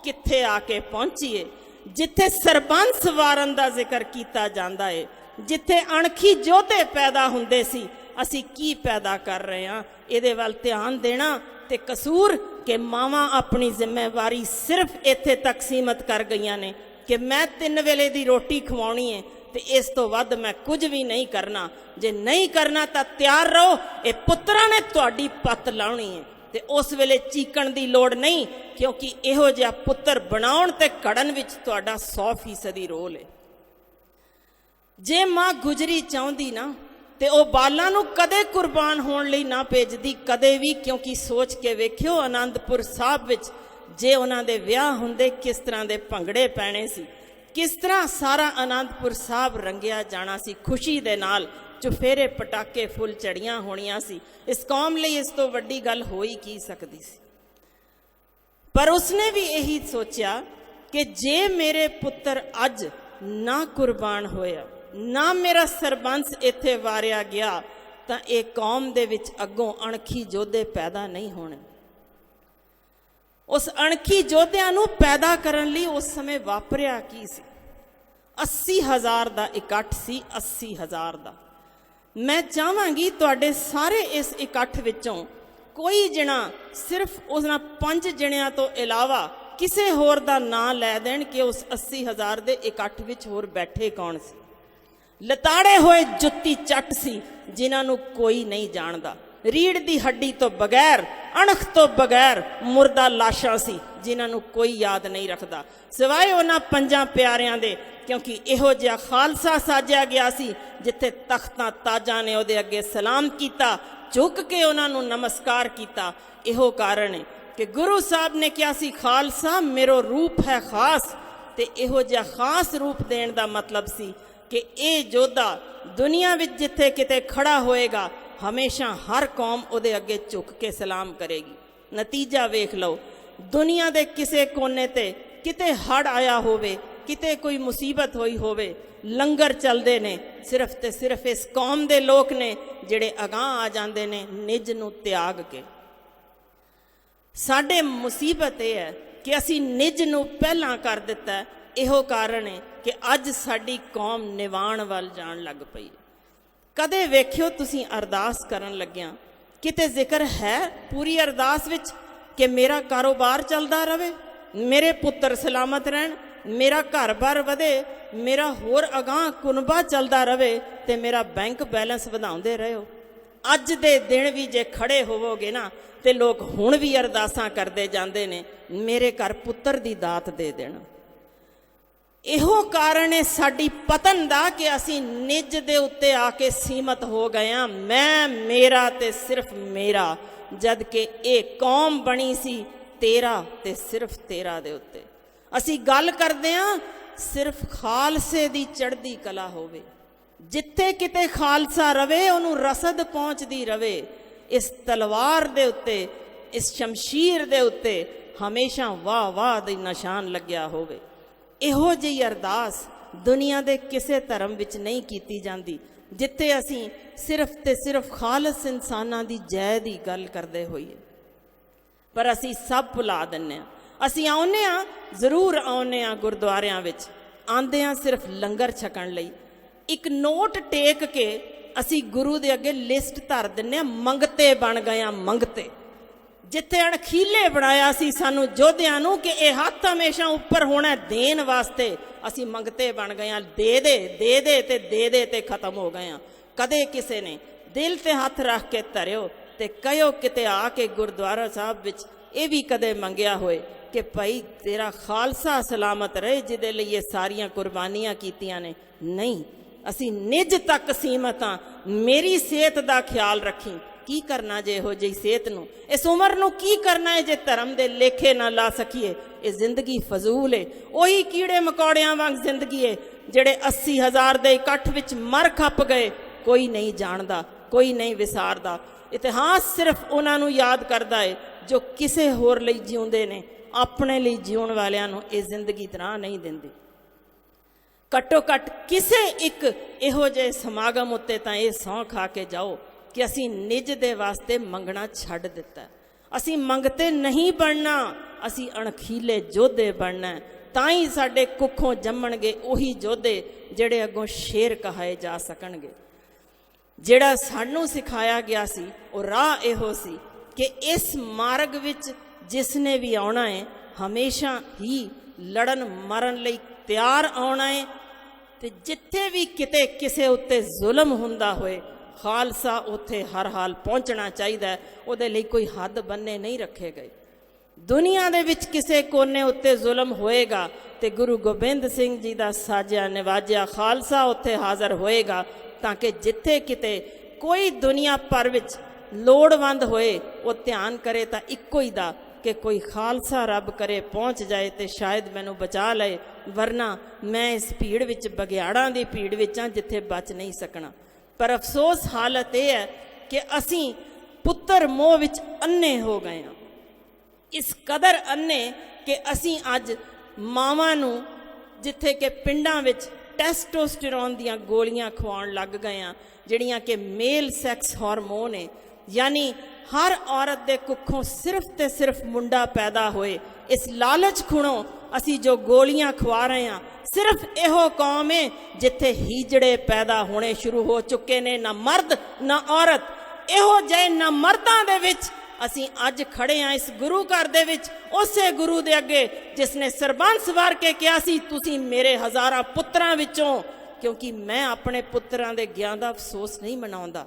ਕਿੱਥੇ ਆ ਕੇ ਪਹੁੰਚੀ ਏ ਜਿੱਥੇ ਸਰਬੰਸ ਵਾਰਨ ਦਾ ਜ਼ਿਕਰ ਕੀਤਾ ਜਾਂਦਾ ਏ, ਜਿੱਥੇ ਅਣਖੀ ਜੋਧੇ ਪੈਦਾ ਹੁੰਦੇ ਸੀ, ਅਸੀਂ ਕੀ ਪੈਦਾ ਕਰ ਰਹੇ ਹਾਂ? ਇਹਦੇ ਵੱਲ ਧਿਆਨ ਦੇਣਾ ਤੇ ਕਸੂਰ ਕਿ ਮਾਵਾਂ ਆਪਣੀ ਜ਼ਿੰਮੇਵਾਰੀ ਸਿਰਫ ਇੱਥੇ ਤੱਕ ਸੀਮਤ ਕਰ ਗਈਆਂ ਨੇ ਕਿ ਮੈਂ ਤਿੰਨ ਵੇਲੇ ਦੀ ਰੋਟੀ ਖਵਾਉਣੀ ਏ ਤੇ ਇਸ ਤੋਂ ਵੱਧ ਮੈਂ ਕੁਝ ਵੀ ਨਹੀਂ ਕਰਨਾ। ਜੇ ਨਹੀਂ ਕਰਨਾ ਤਾਂ ਤਿਆਰ ਰਹੋ, ਇਹ ਪੁੱਤਰਾਂ ਨੇ ਤੁਹਾਡੀ ਪੱਤ ਲਾਉਣੀ ਏ। ਤੇ ਉਸ ਵੇਲੇ ਚੀਕਣ ਦੀ ਲੋੜ ਨਹੀਂ, ਕਿਉਂਕਿ ਇਹੋ ਜਿਹਾ ਪੁੱਤਰ ਬਣਾਉਣ ਤੇ ਕੜਨ ਵਿੱਚ ਤੁਹਾਡਾ 100% ਰੋਲ ਹੈ ਜੇ ਮਾਂ ਗੁਜਰੀ ਚਾਹੁੰਦੀ ਨਾ, ਤੇ ਉਹ ਬਾਲਾਂ ਨੂੰ ਕਦੇ ਕੁਰਬਾਨ ਹੋਣ ਲਈ ਨਾ ਭੇਜਦੀ, ਕਦੇ ਵੀ, ਕਿਉਂਕਿ ਸੋਚ ਕੇ ਵੇਖਿਓ ਆਨੰਦਪੁਰ ਸਾਹਿਬ ਵਿੱਚ ਜੇ ਉਹਨਾਂ ਦੇ ਵਿਆਹ ਹੁੰਦੇ, ਕਿਸ ਤਰ੍ਹਾਂ ਦੇ ਭੰਗੜੇ ਪੈਣੇ ਸੀ। ਕਿਸ ਤਰ੍ਹਾਂ ਸਾਰਾ ਆਨੰਦਪੁਰ ਸਾਹਿਬ ਰੰਗਿਆ ਜਾਣਾ ਸੀ ਖੁਸ਼ੀ ਦੇ ਨਾਲ ਚੁਫੇਰੇ ਪਟਾਕੇ ਫੁੱਲ ਚੜੀਆਂ ਹੋਣੀਆਂ ਸੀ। ਇਸ ਕੌਮ ਲਈ ਇਸ ਤੋਂ ਵੱਡੀ ਗੱਲ ਹੋ ਹੀ ਕੀ ਸਕਦੀ ਸੀ? ਪਰ ਉਸਨੇ ਵੀ ਇਹੀ ਸੋਚਿਆ ਕਿ ਜੇ ਮੇਰੇ ਪੁੱਤਰ ਅੱਜ ਨਾ ਕੁਰਬਾਨ ਹੋਇਆ, ਨਾ ਮੇਰਾ ਸਰਬੰਸ ਇੱਥੇ ਵਾਰਿਆ ਗਿਆ, ਤਾਂ ਇਹ ਕੌਮ ਦੇ ਵਿੱਚ ਅੱਗੋਂ ਅਣਖੀ ਯੋਧੇ ਪੈਦਾ ਨਹੀਂ ਹੋਣੇ। ਉਸ ਅਣਖੀ ਯੋਧਿਆਂ ਨੂੰ ਪੈਦਾ ਕਰਨ ਲਈ ਉਸ ਸਮੇਂ ਵਾਪਰਿਆ ਕੀ ਸੀ? 80000 ਦਾ ਇਕੱਠ ਸੀ 80000 ਦਾ। ਮੈਂ ਚਾਹਾਂਗੀ ਤੁਹਾਡੇ ਸਾਰੇ ਇਸ ਇਕੱਠ ਵਿੱਚੋਂ ਕੋਈ ਜਣਾ ਸਿਰਫ ਉਹਨਾਂ ਪੰਜ ਜਣਿਆਂ ਤੋਂ ਇਲਾਵਾ ਕਿਸੇ ਹੋਰ ਦਾ ਨਾਂ ਲੈ ਦੇਣ ਕਿ ਉਸ 80000 ਦੇ ਇਕੱਠ ਵਿੱਚ ਹੋਰ ਬੈਠੇ ਕੌਣ ਸੀ? ਲਤਾੜੇ ਹੋਏ ਜੁੱਤੀ ਚੱਟ ਸੀ, ਜਿਨ੍ਹਾਂ ਨੂੰ ਕੋਈ ਨਹੀਂ ਜਾਣਦਾ। ਰੀੜ ਦੀ ਹੱਡੀ ਤੋਂ ਬਗੈਰ, ਅਣਖ ਤੋਂ ਬਗੈਰ ਮੁਰਦਾ ਲਾਸ਼ਾਂ ਸੀ, ਜਿਨ੍ਹਾਂ ਨੂੰ ਕੋਈ ਯਾਦ ਨਹੀਂ ਰੱਖਦਾ। ਸਿਵਾਏ ਉਹਨਾਂ ਪੰਜਾਂ ਪਿਆਰਿਆਂ ਦੇ, ਕਿਉਂਕਿ ਇਹੋ ਜਿਹਾ ਖਾਲਸਾ ਸਾਜਿਆ ਗਿਆ ਸੀ, ਜਿੱਥੇ ਤਖਤਾਂ ਤਾਜਾਂ ਨੇ ਉਹਦੇ ਅੱਗੇ ਸਲਾਮ ਕੀਤਾ, ਝੁੱਕ ਕੇ ਉਹਨਾਂ ਨੂੰ ਨਮਸਕਾਰ ਕੀਤਾ। ਇਹੋ ਕਾਰਨ ਹੈ ਕਿ ਗੁਰੂ ਸਾਹਿਬ ਨੇ ਕਿਹਾ ਸੀ, ਖਾਲਸਾ ਮੇਰੋ ਰੂਪ ਹੈ ਖਾਸ। ਤੇ ਇਹੋ ਜਿਹਾ ਖਾਸ ਰੂਪ ਦੇਣ ਦਾ ਮਤਲਬ ਸੀ ਕਿ ਇਹ ਜੋਧਾ ਦੁਨੀਆ ਵਿੱਚ ਜਿੱਥੇ ਕਿਤੇ ਖੜਾ ਹੋਏਗਾ ਹਮੇਸ਼ਾ ਹਰ ਕੌਮ ਉਹਦੇ ਅੱਗੇ ਝੁੱਕ ਕੇ ਸਲਾਮ ਕਰੇਗੀ। ਨਤੀਜਾ ਵੇਖ ਲਓ, ਦੁਨੀਆ ਦੇ ਕਿਸੇ ਕੋਨੇ ਤੇ ਕਿਤੇ ਹੜ ਆਇਆ ਹੋਵੇ, ਕਿਤੇ ਕੋਈ ਮੁਸੀਬਤ ਹੋਈ ਹੋਵੇ, ਲੰਗਰ ਚੱਲਦੇ ਨੇ, ਸਿਰਫ ਤੇ ਸਿਰਫ ਇਸ ਕੌਮ ਦੇ ਲੋਕ ਨੇ ਜਿਹੜੇ ਅਗਾਹ ਆ ਜਾਂਦੇ ਨੇ ਨਿਜ ਨੂੰ ਤਿਆਗ ਕੇ। ਸਾਡੇ ਮੁਸੀਬਤ ਇਹ ਹੈ ਕਿ ਅਸੀਂ ਨਿਜ ਨੂੰ ਪਹਿਲਾਂ ਕਰ ਦਿੱਤਾ, ਇਹੋ ਕਾਰਨ ਹੈ ਕਿ ਅੱਜ ਸਾਡੀ ਕੌਮ ਨਿਵਾਣ ਵੱਲ ਜਾਣ ਲੱਗ ਪਈ ਕਦੇ ਵੇਖਿਓ ਤੁਸੀਂ ਅਰਦਾਸ ਕਰਨ ਲੱਗਿਆਂ। ਕਿਤੇ ਜ਼ਿਕਰ ਹੈ ਪੂਰੀ ਅਰਦਾਸ ਵਿੱਚ ਕਿ ਮੇਰਾ ਕਾਰੋਬਾਰ ਚੱਲਦਾ ਰਹੇ ਮੇਰੇ ਪੁੱਤਰ ਸਲਾਮਤ ਰਹਿਣ, ਮੇਰਾ ਘਰ-ਬਾਰ ਵਧੇ, ਮੇਰਾ ਹੋਰ ਅਗਾਹ ਕੁਨਬਾ ਚੱਲਦਾ ਰਹੇ ਤੇ ਮੇਰਾ ਬੈਂਕ ਬੈਲੈਂਸ ਵਧਾਉਂਦੇ ਰਹੋ। ਅੱਜ ਦੇ ਦਿਨ ਵੀ ਜੇ ਖੜੇ ਹੋਵੋਗੇ ਨਾ, ਤੇ ਲੋਕ ਹੁਣ ਵੀ ਅਰਦਾਸਾਂ ਕਰਦੇ ਜਾਂਦੇ ਨੇ, ਮੇਰੇ ਘਰ ਪੁੱਤਰ ਦੀ ਦਾਤ ਦੇ ਦੇਣ। ਇਹੋ ਕਾਰਨ ਹੈ ਸਾਡੀ ਪਤਨ ਦਾ ਕਿ ਅਸੀਂ ਨਿੱਜ ਦੇ ਉੱਤੇ ਆ ਕੇ ਸੀਮਤ ਹੋ ਗਏ ਹਾਂ। ਮੈਂ, ਮੇਰਾ ਤੇ ਸਿਰਫ ਮੇਰਾ ਜਦ ਕਿ ਇਹ ਕੌਮ ਬਣੀ ਸੀ ਤੇਰਾ ਤੇ ਸਿਰਫ ਤੇਰਾ ਦੇ ਉੱਤੇ। ਅਸੀਂ ਗੱਲ ਕਰਦੇ ਹਾਂ ਸਿਰਫ ਖਾਲਸੇ ਦੀ ਚੜ੍ਹਦੀ ਕਲਾ ਹੋਵੇ। ਜਿੱਥੇ ਕਿਤੇ ਖਾਲਸਾ ਰਵੇ, ਉਹਨੂੰ ਰਸਦ ਪਹੁੰਚਦੀ ਰਵੇ। ਇਸ ਤਲਵਾਰ ਦੇ ਉੱਤੇ, ਇਸ ਸ਼ਮਸ਼ੀਰ ਦੇ ਉੱਤੇ ਹਮੇਸ਼ਾ ਵਾਹ ਵਾਹ ਦੇ ਨਿਸ਼ਾਨ ਲੱਗਿਆ ਹੋਵੇ। ਇਹੋ ਜਿਹੀ ਅਰਦਾਸ ਦੁਨੀਆ ਦੇ ਕਿਸੇ ਧਰਮ ਵਿੱਚ ਨਹੀਂ ਕੀਤੀ ਜਾਂਦੀ, ਜਿੱਥੇ ਅਸੀਂ ਸਿਰਫ ਤੇ ਸਿਰਫ ਖਾਲਸ ਇਨਸਾਨਾਂ ਦੀ ਜੈ ਦੀ ਗੱਲ ਕਰਦੇ ਹੋਈਏ। ਪਰ ਅਸੀਂ ਸਭ ਭੁਲਾ ਦਿੰਨੇ ਆ ਅਸੀਂ ਆਉਨੇ ਆ ਜ਼ਰੂਰ ਆਉਨੇ ਆ ਗੁਰਦੁਆਰਿਆਂ ਵਿੱਚ ਆਂਦੇ ਆ ਸਿਰਫ ਲੰਗਰ ਛਕਣ ਲਈ। ਇੱਕ ਨੋਟ ਟੇਕ ਕੇ ਅਸੀਂ ਗੁਰੂ ਦੇ ਅੱਗੇ ਲਿਸਟ ਧਰ ਦਿੰਨੇ ਆ ਮੰਗਤੇ ਬਣ ਗਏ ਆ ਮੰਗਤੇ। ਜਿੱਥੇ ਅਣਖੀਲੇ ਬਣਾਇਆ ਸੀ ਸਾਨੂੰ ਯੋਧਿਆਂ ਨੂੰ ਕਿ ਇਹ ਹੱਥ ਹਮੇਸ਼ਾ ਉੱਪਰ ਹੋਣਾ ਦੇਣ ਵਾਸਤੇ ਅਸੀਂ ਮੰਗਤੇ ਬਣ ਗਏ ਆ ਦੇ ਦੇ ਦੇ ਦੇ ਤੇ ਦੇ ਦੇ ਤੇ ਖਤਮ ਹੋ ਗਏ ਆ ਕਦੇ ਕਿਸੇ ਨੇ ਦਿਲ ਤੇ ਹੱਥ ਰੱਖ ਕੇ ਧਰਿਓ ਤੇ ਕਹਿਓ ਕਿਤੇ ਆ ਕੇ ਗੁਰਦੁਆਰਾ ਸਾਹਿਬ ਵਿੱਚ ਇਹ ਵੀ ਕਦੇ ਮੰਗਿਆ ਹੋਏ ਕਿ ਭਾਈ ਤੇਰਾ ਖਾਲਸਾ ਸਲਾਮਤ ਰਹੇ, ਜਿਹਦੇ ਲਈ ਇਹ ਸਾਰੀਆਂ ਕੁਰਬਾਨੀਆਂ ਕੀਤੀਆਂ ਨੇ। ਨਹੀਂ, ਅਸੀਂ ਨਿਜ ਤੱਕ ਸੀਮਤ ਹਾਂ। ਮੇਰੀ ਸਿਹਤ ਦਾ ਖਿਆਲ ਰੱਖੀ। ਕੀ ਕਰਨਾ ਜੇ ਇਹੋ ਜਿਹੀ ਸਿਹਤ ਨੂੰ? ਇਸ ਉਮਰ ਨੂੰ ਕੀ ਕਰਨਾ ਹੈ ਜੇ ਧਰਮ ਦੇ ਲੇਖੇ ਨਾ ਲਾ ਸਕੀਏ? ਇਹ ਜ਼ਿੰਦਗੀ ਫਜ਼ੂਲ ਏ। ਉਹੀ ਕੀੜੇ ਮਕੌੜਿਆਂ ਵਾਂਗ ਜ਼ਿੰਦਗੀ ਏ, ਜਿਹੜੇ 80000 ਦੇ ਇਕੱਠ ਵਿੱਚ ਮਰ ਖੱਪ ਗਏ। ਕੋਈ ਨਹੀਂ ਜਾਣਦਾ, ਕੋਈ ਨਹੀਂ ਵਿਸਾਰਦਾ। ਇਤਿਹਾਸ ਸਿਰਫ ਉਹਨਾਂ ਨੂੰ ਯਾਦ ਕਰਦਾ ਏ, ਜੋ ਕਿਸੇ ਹੋਰ ਲਈ ਜਿਉਂਦੇ ਨੇ। ਆਪਣੇ ਲਈ ਜਿਉਣ ਵਾਲਿਆਂ ਨੂੰ ਇਹ ਜ਼ਿੰਦਗੀ ਤਰ੍ਹਾਂ ਨਹੀਂ ਦਿੰਦੀ। ਘੱਟੋ ਘੱਟ ਕਿਸੇ ਇੱਕ ਇਹੋ ਜਿਹੇ ਸਮਾਗਮ ਉੱਤੇ ਤਾਂ ਇਹ ਸਹੁੰ ਖਾ ਕੇ ਜਾਓ। ਕਿ ਅਸੀਂ ਨਿਜ ਦੇ ਵਾਸਤੇ ਮੰਗਣਾ ਛੱਡ ਦਿੱਤਾ। ਅਸੀਂ ਮੰਗਤੇ ਨਹੀਂ ਬਣਨਾ, ਅਸੀਂ ਅਣਖੀਲੇ ਯੋਧੇ ਬਣਨਾ ਤਾਂ ਹੀ ਸਾਡੇ ਕੁੱਖੋਂ ਜੰਮਣਗੇ ਉਹੀ ਯੋਧੇ ਜਿਹੜੇ ਅੱਗੋਂ ਸ਼ੇਰ ਕਹਾਏ ਜਾ ਸਕਣਗੇ। ਜਿਹੜਾ ਸਾਨੂੰ ਸਿਖਾਇਆ ਗਿਆ ਸੀ, ਉਹ ਰਾਹ ਇਹੋ ਸੀ ਕਿ ਇਸ ਮਾਰਗ ਵਿੱਚ ਜਿਸ ਨੇ ਵੀ ਆਉਣਾ ਹੈ, ਹਮੇਸ਼ਾ ਹੀ ਲੜਨ ਮਰਨ ਲਈ ਤਿਆਰ ਆਉਣਾ ਹੈ ਤੇ ਜਿੱਥੇ ਵੀ ਕਿਤੇ ਕਿਸੇ ਉੱਤੇ ਜ਼ੁਲਮ ਹੁੰਦਾ ਹੋਏ ਖਾਲਸਾ ਉੱਥੇ ਹਰ ਹਾਲ ਪਹੁੰਚਣਾ ਚਾਹੀਦਾ ਉਹਦੇ ਲਈ ਕੋਈ ਹੱਦ ਬੰਨੇ ਨਹੀਂ ਰੱਖੇ ਗਏ। ਦੁਨੀਆ ਦੇ ਵਿੱਚ ਕਿਸੇ ਕੋਨੇ ਉੱਤੇ ਜ਼ੁਲਮ ਹੋਏਗਾ ਤੇ ਗੁਰੂ ਗੋਬਿੰਦ ਸਿੰਘ ਜੀ ਦਾ ਸਾਜਿਆ ਨਿਵਾਜਿਆ ਖਾਲਸਾ ਉੱਥੇ ਹਾਜ਼ਰ ਹੋਏਗਾ ਤਾਂ ਕਿ ਜਿੱਥੇ ਕਿਤੇ ਕੋਈ ਦੁਨੀਆ ਭਰ ਵਿੱਚ ਲੋੜਵੰਦ ਹੋਏ, ਉਹ ਧਿਆਨ ਕਰੇ ਤਾਂ ਇੱਕੋ ਹੀ ਦਾ ਕਿ ਕੋਈ ਖਾਲਸਾ ਰੱਬ ਕਰੇ ਪਹੁੰਚ ਜਾਏ ਤੇ ਸ਼ਾਇਦ ਮੈਨੂੰ ਬਚਾ ਲਏ। ਵਰਨਾ ਮੈਂ ਇਸ ਭੀੜ ਵਿੱਚ ਬਗਿਆੜਾਂ ਦੀ ਭੀੜ ਵਿੱਚ ਹਾਂ ਜਿੱਥੇ ਬਚ ਨਹੀਂ ਸਕਣਾ। ਪਰ ਅਫਸੋਸ ਹਾਲਤ ਇਹ ਹੈ ਕਿ ਅਸੀਂ ਪੁੱਤਰ ਮੋਹ ਵਿੱਚ ਅੰਨੇ ਹੋ ਗਏ ਹਾਂ। ਇਸ ਕਦਰ ਅੰਨੇ ਕਿ ਅਸੀਂ ਅੱਜ ਮਾਵਾਂ ਨੂੰ ਜਿੱਥੇ ਕਿ ਪਿੰਡਾਂ ਵਿੱਚ ਟੈਸਟੋਸਟੇਰੋਨ ਦੀਆਂ ਗੋਲੀਆਂ ਖਵਾਉਣ ਲੱਗ ਗਏ ਆ ਜਿਹੜੀਆਂ ਕਿ ਮੇਲ ਸੈਕਸ ਹਾਰਮੋਨ ਹੈ। ਯਾਨੀ ਹਰ ਔਰਤ ਦੇ ਕੁੱਖੋਂ ਸਿਰਫ ਤੇ ਸਿਰਫ ਮੁੰਡਾ ਪੈਦਾ ਹੋਏ, ਇਸ ਲਾਲਚ ਖੁਣੋਂ ਅਸੀਂ ਜੋ ਗੋਲੀਆਂ ਖਵਾ ਰਹੇ ਹਾਂ, ਸਿਰਫ ਇਹੋ ਕੌਮ ਹੈ ਜਿੱਥੇ ਹੀਜੜੇ ਪੈਦਾ ਹੋਣੇ ਸ਼ੁਰੂ ਹੋ ਚੁੱਕੇ ਨੇ, ਨਾ ਮਰਦ, ਨਾ ਔਰਤ। ਇਹੋ ਜਿਹੇ ਨਾ ਮਰਦਾਂ ਦੇ ਵਿੱਚ ਅਸੀਂ ਅੱਜ ਖੜੇ ਆ ਇਸ ਗੁਰੂ ਘਰ ਦੇ ਵਿੱਚ, ਉਸੇ ਗੁਰੂ ਦੇ ਅੱਗੇ ਜਿਸ ਨੇ ਸਰਬੰਸ ਵਾਰ ਕੇ ਕਿਹਾ ਸੀ, ਤੁਸੀਂ ਮੇਰੇ ਹਜ਼ਾਰਾਂ ਪੁੱਤਰਾਂ ਵਿੱਚੋਂ, ਕਿਉਂਕਿ ਮੈਂ ਆਪਣੇ ਪੁੱਤਰਾਂ ਦੇ ਗਿਆਨ ਦਾ ਅਫਸੋਸ ਨਹੀਂ ਮਨਾਉਂਦਾ।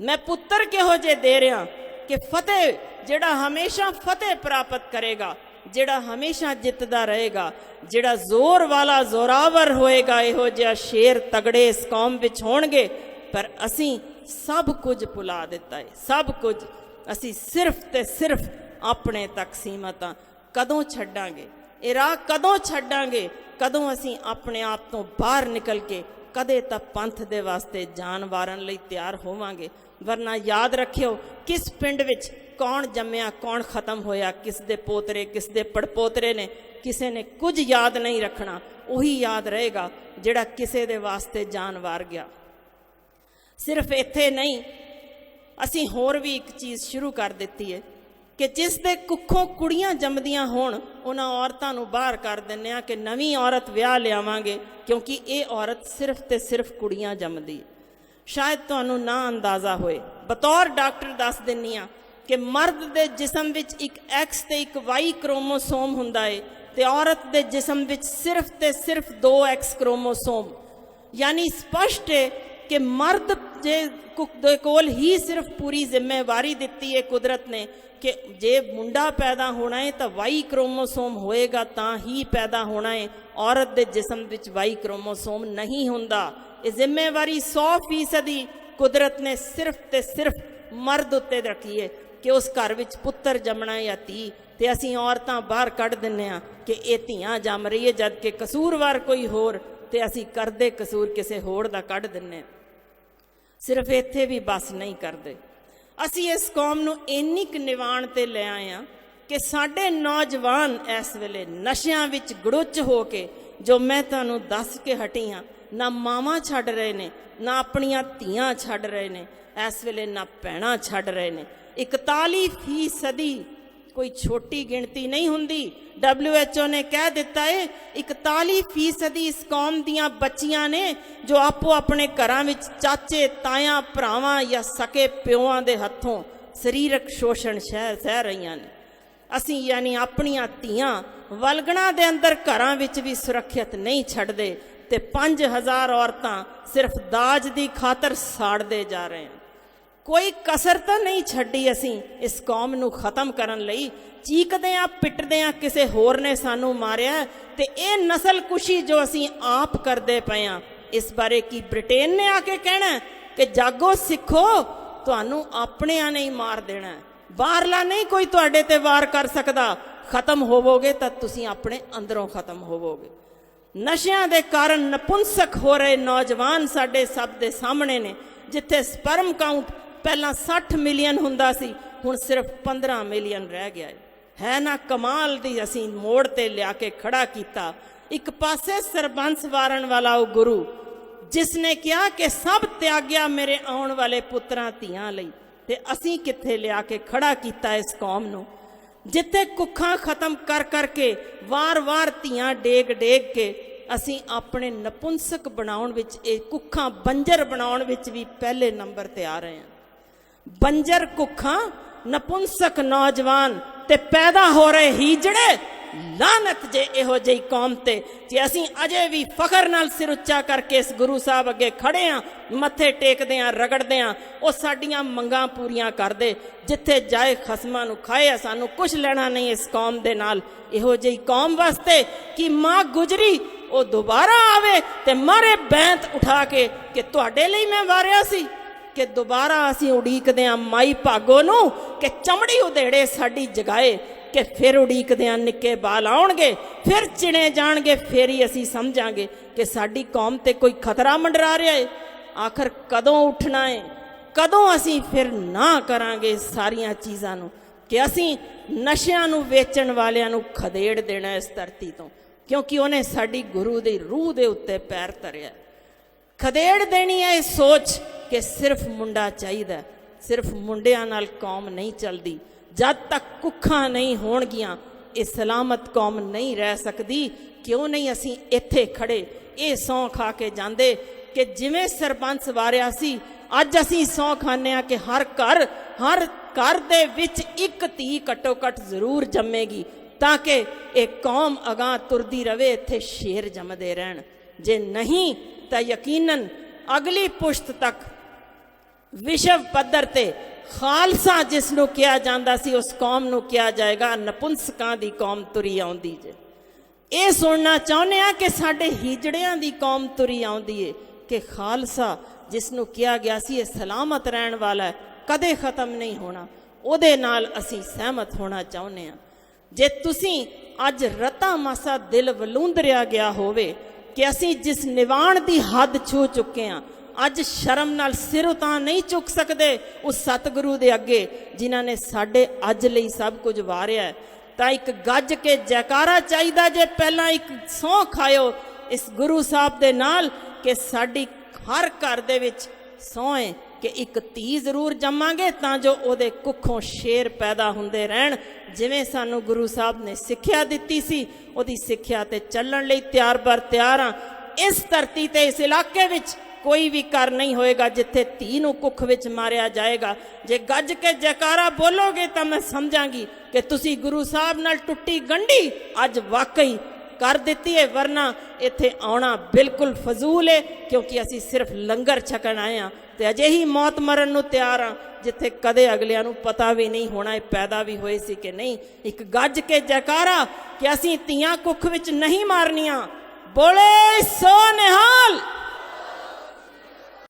ਮੈਂ ਪੁੱਤਰ ਕਿਹੋ ਜੇ ਦੇ ਰਿਹਾ ਕਿ ਫਤਿਹ ਜਿਹੜਾ ਹਮੇਸ਼ਾ ਫਤਿਹ ਪ੍ਰਾਪਤ ਕਰੇਗਾ ਜਿਹੜਾ ਹਮੇਸ਼ਾ ਜਿੱਤਦਾ ਰਹੇਗਾ, ਜਿਹੜਾ ਜ਼ੋਰ ਵਾਲਾ ਜ਼ੋਰਾਵਰ ਹੋਏਗਾ, ਇਹੋ ਜਿਹਾ ਸ਼ੇਰ ਤਗੜੇ ਇਸ ਕੌਮ ਵਿੱਚ ਹੋਣਗੇ, ਪਰ ਅਸੀਂ ਸਭ ਕੁਝ ਭੁਲਾ ਦਿੱਤਾ ਹੈ ਸਭ ਕੁਝ। ਅਸੀਂ ਸਿਰਫ ਤੇ ਸਿਰਫ ਆਪਣੇ ਤੱਕ ਸੀਮਤ ਹਾਂ ਕਦੋਂ ਛੱਡਾਂਗੇ? ਇਹ ਰਾਹ ਕਦੋਂ ਛੱਡਾਂਗੇ? ਕਦੋਂ ਅਸੀਂ ਆਪਣੇ ਆਪ ਤੋਂ ਬਾਹਰ ਨਿਕਲ ਕੇ ਕਦੇ ਤਾਂ ਪੰਥ ਦੇ ਵਾਸਤੇ ਜਾਨ ਵਾਰਨ ਲਈ ਤਿਆਰ ਹੋਵਾਂਗੇ? ਵਰਨਾ ਯਾਦ ਰੱਖਿਓ, ਕਿਸ ਪਿੰਡ ਵਿੱਚ ਕੌਣ ਜੰਮਿਆ, ਕੌਣ ਖਤਮ ਹੋਇਆ, ਕਿਸ ਦੇ ਪੋਤਰੇ, ਕਿਸ ਦੇ ਪੜਪੋਤਰੇ ਨੇ, ਕਿਸੇ ਨੇ ਕੁਝ ਯਾਦ ਨਹੀਂ ਰੱਖਣਾ, ਉਹੀ ਯਾਦ ਰਹੇਗਾ ਜਿਹੜਾ ਕਿਸੇ ਦੇ ਵਾਸਤੇ ਜਾਨ ਵਾਰ ਗਿਆ। ਸਿਰਫ ਇੱਥੇ ਨਹੀਂ, ਅਸੀਂ ਹੋਰ ਵੀ ਇੱਕ ਚੀਜ਼ ਸ਼ੁਰੂ ਕਰ ਦਿੱਤੀ ਹੈ ਕਿ ਜਿਸ ਦੇ ਕੁੱਖੋਂ ਕੁੜੀਆਂ ਜੰਮਦੀਆਂ ਹੋਣ, ਉਹਨਾਂ ਔਰਤਾਂ ਨੂੰ ਬਾਹਰ ਕਰ ਦਿੰਨੇ ਆ ਕਿ ਨਵੀਂ ਔਰਤ ਵਿਆਹ ਲਿਆਵਾਂਗੇ, ਕਿਉਂਕਿ ਇਹ ਔਰਤ ਸਿਰਫ ਤੇ ਸਿਰਫ ਕੁੜੀਆਂ ਜੰਮਦੀ ਸ਼ਾਇਦ ਤੁਹਾਨੂੰ ਨਾ ਅੰਦਾਜ਼ਾ ਹੋਏ। ਬਤੌਰ ਡਾਕਟਰ ਦੱਸ ਦਿੰਨੀ ਆ ਕਿ ਮਰਦ ਦੇ ਜਿਸਮ ਵਿੱਚ ਇੱਕ ਐਕਸ ਤੇ ਇੱਕ ਵਾਈ ਕ੍ਰੋਮੋਸੋਮ ਹੁੰਦਾ ਹੈ ਤੇ ਔਰਤ ਦੇ ਜਿਸਮ ਵਿੱਚ ਸਿਰਫ ਤੇ ਸਿਰਫ ਦੋ ਐਕਸ ਕ੍ਰੋਮੋਸੋਮ ਯਾਨੀ ਸਪਸ਼ਟ ਹੈ ਕਿ ਮਰਦ ਜੇ ਕੁ- ਦੇ ਕੋਲ ਹੀ ਸਿਰਫ ਪੂਰੀ ਜ਼ਿੰਮੇਵਾਰੀ ਦਿੱਤੀ ਹੈ ਕੁਦਰਤ ਨੇ ਕਿ ਜੇ ਮੁੰਡਾ ਪੈਦਾ ਹੋਣਾ ਹੈ ਤਾਂ ਵਾਈ ਕ੍ਰੋਮੋਸੋਮ ਹੋਏਗਾ ਤਾਂ ਹੀ ਪੈਦਾ ਹੋਣਾ ਹੈ ਔਰਤ ਦੇ ਜਿਸਮ ਵਿੱਚ ਵਾਈ ਕ੍ਰੋਮੋਸੋਮ ਨਹੀਂ ਹੁੰਦਾ। ਇਹ ਜ਼ਿੰਮੇਵਾਰੀ 100% ਕੁਦਰਤ ਨੇ ਸਿਰਫ ਤੇ ਸਿਰਫ ਮਰਦ ਉੱਤੇ ਰੱਖੀ ਹੈ ਕਿ ਉਸ ਘਰ ਵਿੱਚ ਪੁੱਤਰ ਜੰਮਣਾ ਜਾਂ ਧੀ, ਤੇ ਅਸੀਂ ਔਰਤਾਂ ਬਾਹਰ ਕੱਢ ਦਿੰਨੇ ਆ ਕਿ ਇਹ ਧੀਆਂ ਜੰਮ ਰਹੀ ਹੈ, ਜਦ ਕਿ ਕਸੂਰਵਾਰ ਕੋਈ ਹੋਰ, ਤੇ ਅਸੀਂ ਕਰਦੇ ਕਸੂਰ ਕਿਸੇ ਹੋਰ ਦਾ ਕੱਢ ਦਿੰਨੇ ਸਿਰਫ ਇੱਥੇ ਵੀ ਬਸ ਨਹੀਂ ਕਰਦੇ। ਅਸੀਂ ਇਸ ਕੌਮ ਨੂੰ ਇੰਨੀ ਕੁ ਨਿਵਾਣ ਤੇ ਲੈ ਆਏ ਆ ਕਿ ਸਾਡੇ ਨੌਜਵਾਨ ਇਸ ਵੇਲੇ ਨਸ਼ਿਆਂ ਵਿੱਚ ਗੜੁੱਚ ਹੋ ਕੇ, ਜੋ ਮੈਂ ਤੁਹਾਨੂੰ ਦੱਸ ਕੇ ਹਟੀ ਹਾਂ, ਨਾ ਮਾਵਾਂ ਛੱਡ ਰਹੇ ਨੇ, ਨਾ ਆਪਣੀਆਂ ਧੀਆਂ ਛੱਡ ਰਹੇ ਨੇ, ਇਸ ਵੇਲੇ ਨਾ ਭੈਣਾਂ ਛੱਡ ਰਹੇ ਨੇ। 41 ਫੀਸਦੀ ਕੋਈ ਛੋਟੀ ਗਿਣਤੀ ਨਹੀਂ ਹੁੰਦੀ WHO ਨੇ ਕਹਿ ਦਿੱਤਾ ਹੈ 41 ਫੀਸਦੀ ਇਸ ਕੌਮ ਦੀਆਂ ਬੱਚੀਆਂ ਨੇ ਜੋ ਆਪੋ ਆਪਣੇ ਘਰਾਂ ਵਿੱਚ ਚਾਚੇ ਤਾਇਆਂ ਭਰਾਵਾਂ ਜਾਂ ਸਕੇ ਪਿਓਾਂ ਦੇ ਹੱਥੋਂ ਸਰੀਰਕ ਸ਼ੋਸ਼ਣ ਸਹਿ ਸਹਿ ਰਹੀਆਂ ਨੇ ਅਸੀਂ ਯਾਨੀ ਆਪਣੀਆਂ ਧੀਆਂ ਵਲਗਣਾ ਦੇ ਅੰਦਰ ਘਰਾਂ ਵਿੱਚ ਵੀ ਸੁਰੱਖਿਅਤ ਨਹੀਂ ਛੱਡਦੇ ਤੇ 5000 ਔਰਤਾਂ ਸਿਰਫ ਦਾਜ ਦੀ ਖਾਤਰ ਸਾੜਦੇ ਜਾ ਰਹੇ ਹਨ ਕੋਈ ਕਸਰ ਤਾਂ ਨਹੀਂ ਛੱਡੀ ਅਸੀਂ। ਇਸ ਕੌਮ ਨੂੰ ਖਤਮ ਕਰਨ ਲਈ ਚੀਕਦੇ ਆ, ਪਿੱਟਦੇ ਆ, ਕਿਸੇ ਹੋਰ ਨੇ ਸਾਨੂੰ ਮਾਰਿਆ ਤੇ ਇਹ ਨਸਲ ਕੁਸ਼ੀ ਜੋ ਅਸੀਂ ਆਪ ਕਰਦੇ ਪਏ ਆ, ਇਸ ਬਾਰੇ ਕੀ ਬ੍ਰਿਟੇਨ ਨੇ ਆ ਕੇ ਕਹਿਣਾ ਕਿ ਜਾਗੋ ਸਿੱਖੋ, ਤੁਹਾਨੂੰ ਆਪਣਿਆਂ ਨੇ ਹੀ ਮਾਰ ਦੇਣਾ ਹੈ। ਬਾਹਰਲਾ ਨਹੀਂ ਕੋਈ ਤੁਹਾਡੇ ਤੇ ਵਾਰ ਕਰ ਸਕਦਾ। ਖਤਮ ਹੋਵੋਗੇ ਤਾਂ ਤੁਸੀਂ ਆਪਣੇ ਅੰਦਰੋਂ ਖਤਮ ਹੋਵੋਗੇ। ਨਸ਼ਿਆਂ ਦੇ ਕਾਰਨ ਨਪੁੰਸਕ ਹੋ ਰਹੇ ਨੌਜਵਾਨ ਸਾਡੇ ਸਭ ਦੇ ਸਾਹਮਣੇ ਨੇ, ਜਿੱਥੇ ਸਪਰਮ ਕਾਊਂਟ ਪਹਿਲਾਂ 60 ਮਿਲੀਅਨ ਹੁੰਦਾ ਸੀ, ਹੁਣ ਸਿਰਫ 15 ਮਿਲੀਅਨ ਰਹਿ ਗਿਆ ਹੈ। ਹੈ ਨਾ ਕਮਾਲ ਦੀ ਅਸੀਂ ਮੋੜ ਤੇ ਲਿਆ ਕੇ ਖੜਾ ਕੀਤਾ। ਇੱਕ ਪਾਸੇ ਸਰਬੰਸ ਵਾਰਨ ਵਾਲਾ ਉਹ ਗੁਰੂ ਜਿਸ ਨੇ ਕਿਹਾ ਕਿ ਸਭ ਤਿਆਗਿਆ ਮੇਰੇ ਆਉਣ ਵਾਲੇ ਪੁੱਤਰਾਂ ਧੀਆਂ ਲਈ, ਤੇ ਅਸੀਂ ਕਿੱਥੇ ਲਿਆ ਕੇ ਖੜਾ ਕੀਤਾ ਇਸ ਕੌਮ ਨੂੰ? ਜਿੱਥੇ ਕੁੱਖਾਂ ਖਤਮ ਕਰ ਕਰਕੇ ਵਾਰ-ਵਾਰ ਧੀਆਂ ਡੇਗ ਡੇਗ ਕੇ ਅਸੀਂ ਆਪਣੇ ਨਪੁੰਸਕ ਬਣਾਉਣ ਵਿੱਚ, ਇਹ ਕੁੱਖਾਂ ਬੰਜਰ ਬਣਾਉਣ ਵਿੱਚ ਵੀ ਪਹਿਲੇ ਨੰਬਰ ਤੇ ਆ ਰਹੇ ਹਾਂ। ਬੰਜਰ ਕੁੱਖਾਂ ਨਪੁੰਸਕ ਨੌਜਵਾਨ ਤੇ ਪੈਦਾ ਹੋ ਰਹੇ ਹੀਜੜੇ ਲਾਨਤ ਜੇ ਇਹੋ ਜਿਹੀ ਕੌਮ ਤੇ, ਜੇ ਅਸੀਂ ਅਜੇ ਵੀ ਫਖਰ ਨਾਲ ਸਿਰ ਉੱਚਾ ਕਰਕੇ ਇਸ ਗੁਰੂ ਸਾਹਿਬ ਅੱਗੇ ਖੜੇ ਆਂ, ਮੱਥੇ ਟੇਕਦੇ ਆਂ, ਰਗੜਦੇ ਆਂ, ਉਹ ਸਾਡੀਆਂ ਮੰਗਾਂ ਪੂਰੀਆਂ ਕਰਦੇ, ਜਿੱਥੇ ਜਾਏ ਖਸਮਾਂ ਨੂੰ ਖਾਏ, ਸਾਨੂੰ ਕੁਝ ਲੈਣਾ ਨਹੀਂ ਇਸ ਕੌਮ ਦੇ ਨਾਲ। ਇਹੋ ਜਿਹੀ ਕੌਮ ਵਾਸਤੇ ਕਿ ਮਾਂ ਗੁਜਰੀ, ਉਹ ਦੁਬਾਰਾ ਆਵੇ ਤੇ ਮਾਰੇ ਬੈਂਤ ਉਠਾ ਕੇ ਕਿ ਤੁਹਾਡੇ ਲਈ ਮੈਂ ਵਾਰਿਆ ਸੀ। ਕਿ ਦੁਬਾਰਾ ਅਸੀਂ ਉਡੀਕਦੇ ਆਂ ਮਾਈ ਭਾਗੋ ਨੂੰ ਕਿ ਚਮੜੀ ਉਧੇੜੇ ਸਾਡੀ ਜਗਾਏ, ਕਿ ਫਿਰ ਉਡੀਕਦੇ ਆਂ ਨਿੱਕੇ ਬਾਲ ਆਉਣਗੇ, ਫਿਰ ਚਿਣੇ ਜਾਣਗੇ, ਫਿਰ ਹੀ ਅਸੀਂ ਸਮਝਾਂਗੇ ਕਿ ਸਾਡੀ ਕੌਮ ਤੇ ਕੋਈ ਖਤਰਾ ਮੰਡਰਾ ਰਿਹਾ ਏ। ਆਖਰ ਕਦੋਂ ਉੱਠਣਾ ਏ? ਕਦੋਂ ਅਸੀਂ ਫਿਰ ਨਾ ਕਰਾਂਗੇ ਸਾਰੀਆਂ ਚੀਜ਼ਾਂ ਨੂੰ? ਕਿ ਅਸੀਂ ਨਸ਼ਿਆਂ ਨੂੰ ਵੇਚਣ ਵਾਲਿਆਂ ਨੂੰ ਖਦੇੜ ਦੇਣਾ ਇਸ ਧਰਤੀ ਤੋਂ, ਕਿਉਂਕਿ ਉਹਨੇ ਸਾਡੀ ਗੁਰੂ ਦੀ ਰੂਹ ਦੇ ਉੱਤੇ ਪੈਰ ਧਰਿਆ। ਖਦੇੜ ਦੇਣੀ ਹੈ ਇਹ ਸੋਚ ਕਿ ਸਿਰਫ ਮੁੰਡਾ ਚਾਹੀਦਾ, ਸਿਰਫ ਮੁੰਡਿਆਂ ਨਾਲ ਕੌਮ ਨਹੀਂ ਚੱਲਦੀ। ਜਦ ਤੱਕ ਕੁੱਖਾਂ ਨਹੀਂ ਹੋਣਗੀਆਂ, ਇਹ ਸਲਾਮਤ ਕੌਮ ਨਹੀਂ ਰਹਿ ਸਕਦੀ। ਕਿਉਂ ਨਹੀਂ ਅਸੀਂ ਇੱਥੇ ਖੜੇ? ਇਹ ਸੌਂ ਖਾ ਕੇ ਜਾਂਦੇ ਕਿ ਜਿਵੇਂ ਸਰਪੰਚ ਵਾਰਿਆ ਸੀ, ਅੱਜ ਅਸੀਂ ਸੌਂ ਖਾਂਦੇ ਆ ਕਿ ਹਰ ਘਰ ਹਰ ਘਰ ਦੇ ਵਿੱਚ ਇੱਕ ਧੀ ਘੱਟੋ ਘੱਟ ਜ਼ਰੂਰ ਜੰਮੇਗੀ, ਤਾਂ ਕਿ ਇਹ ਕੌਮ ਅਗਾਹ ਤੁਰਦੀ ਰਵੇ, ਇੱਥੇ ਸ਼ੇਰ ਜੰਮਦੇ ਰਹਿਣ। ਜੇ ਨਹੀਂ, ਤਾਂ ਯਕੀਨਨ ਅਗਲੀ ਪੁਸ਼ਤ ਤੱਕ ਵਿਸ਼ਵ ਪੱਧਰ ਤੇ ਖਾਲਸਾ ਜਿਸ ਨੂੰ ਕਿਹਾ ਜਾਂਦਾ ਸੀ, ਉਸ ਕੌਮ ਨੂੰ ਕਿਹਾ ਜਾਏਗਾ, ਨਪੁੰਸਕਾਂ ਦੀ ਕੌਮ ਤੁਰੀ ਆਉਂਦੀ ਜੇ। ਇਹ ਸੁਣਨਾ ਚਾਹੁੰਦੇ ਆ ਕਿ ਸਾਡੇ ਹੀਜੜਿਆਂ ਦੀ ਕੌਮ ਤੁਰੀ ਆਉਂਦੀ ਏ ਕਿ ਖਾਲਸਾ ਜਿਸ ਨੂੰ ਕਿਹਾ ਗਿਆ ਸੀ, ਇਹ ਸਲਾਮਤ ਰਹਿਣ ਵਾਲਾ ਕਦੇ ਖਤਮ ਨਹੀਂ ਹੋਣਾ। ਉਹਦੇ ਨਾਲ ਅਸੀਂ ਸਹਿਮਤ ਹੋਣਾ ਚਾਹੁੰਦੇ ਆ ਜੇ ਤੁਸੀਂ ਅੱਜ ਰਤਾ ਮਾਸਾ ਦਿਲ ਵਲੂੰਦਰਿਆ ਗਿਆ ਹੋਵੇ ਕਿ ਅਸੀਂ ਜਿਸ ਨਿਵਾਣ ਦੀ ਹੱਦ ਛੂ ਚੁੱਕੇ ਆ ਅੱਜ ਸ਼ਰਮ ਨਾਲ ਸਿਰ ਉਤਾਂ ਨਹੀਂ ਚੁੱਕ ਸਕਦੇ ਉਸ ਸਤਿਗੁਰੂ ਦੇ ਅੱਗੇ, ਜਿਨ੍ਹਾਂ ਨੇ ਸਾਡੇ ਅੱਜ ਲਈ ਸਭ ਕੁਝ ਵਾਰਿਆ ਤਾਂ ਇੱਕ ਗੱਜ ਕੇ ਜੈਕਾਰਾ ਚਾਹੀਦਾ ਜੇ ਪਹਿਲਾਂ ਇੱਕ ਸਹੁੰ ਖਾਇਓ, ਇਸ ਗੁਰੂ ਸਾਹਿਬ ਦੇ ਨਾਲ ਕਿ ਸਾਡੀ ਹਰ ਘਰ ਦੇ ਵਿੱਚ ਸਹੁੰ ਹੈ ਕਿ ਇੱਕ ਧੀ ਜ਼ਰੂਰ ਜੰਮਾਂਗੇ ਤਾਂ ਜੋ ਉਹਦੇ ਕੁੱਖੋਂ ਸ਼ੇਰ ਪੈਦਾ ਹੁੰਦੇ ਰਹਿਣ। ਜਿਵੇਂ ਸਾਨੂੰ ਗੁਰੂ ਸਾਹਿਬ ਨੇ ਸਿੱਖਿਆ ਦਿੱਤੀ ਸੀ, ਉਹਦੀ ਸਿੱਖਿਆ ਤੇ ਚੱਲਣ ਲਈ ਤਿਆਰ ਬਰ ਤਿਆਰ ਹਾਂ। ਇਸ ਧਰਤੀ ਤੇ, ਇਸ ਇਲਾਕੇ ਵਿੱਚ ਕੋਈ ਵੀ ਕਰ ਨਹੀਂ ਹੋਏਗਾ ਜਿੱਥੇ ਧੀ ਨੂੰ ਕੁੱਖ ਵਿੱਚ ਮਾਰਿਆ ਜਾਏਗਾ। ਜੇ ਗੱਜ ਕੇ ਜੈਕਾਰਾ ਬੋਲੋਗੇ ਤਾਂ ਮੈਂ ਸਮਝਾਂਗੀ ਕਿ ਤੁਸੀਂ ਗੁਰੂ ਸਾਹਿਬ ਨਾਲ ਟੁੱਟੀ ਗੰਢੀ ਅੱਜ ਵਾਕਈ ਕਰ ਦਿੱਤੀ ਹੈ ਵਰਨਾ ਇੱਥੇ ਆਉਣਾ ਬਿਲਕੁਲ ਫਜ਼ੂਲ ਹੈ ਕਿਉਂਕਿ ਅਸੀਂ ਸਿਰਫ ਲੰਗਰ ਛਕਣ ਆਏ ਆ ਤੇ ਅਜੇ ਹੀ ਮੌਤ ਮਰਨ ਨੂੰ ਤਿਆਰ ਆ, ਜਿੱਥੇ ਕਦੇ ਅਗਲਿਆਂ ਨੂੰ ਪਤਾ ਵੀ ਨਹੀਂ ਹੋਣਾ ਇਹ ਪੈਦਾ ਵੀ ਹੋਏ ਸੀ ਕਿ ਨਹੀਂ। ਇੱਕ ਗੱਜ ਕੇ ਜੈਕਾਰਾ ਕਿ ਅਸੀਂ ਧੀਆਂ ਕੁੱਖ ਵਿੱਚ ਨਹੀਂ ਮਾਰਨੀਆਂ। ਬੋਲੇ ਸੋ ਨਿਹਾਲ!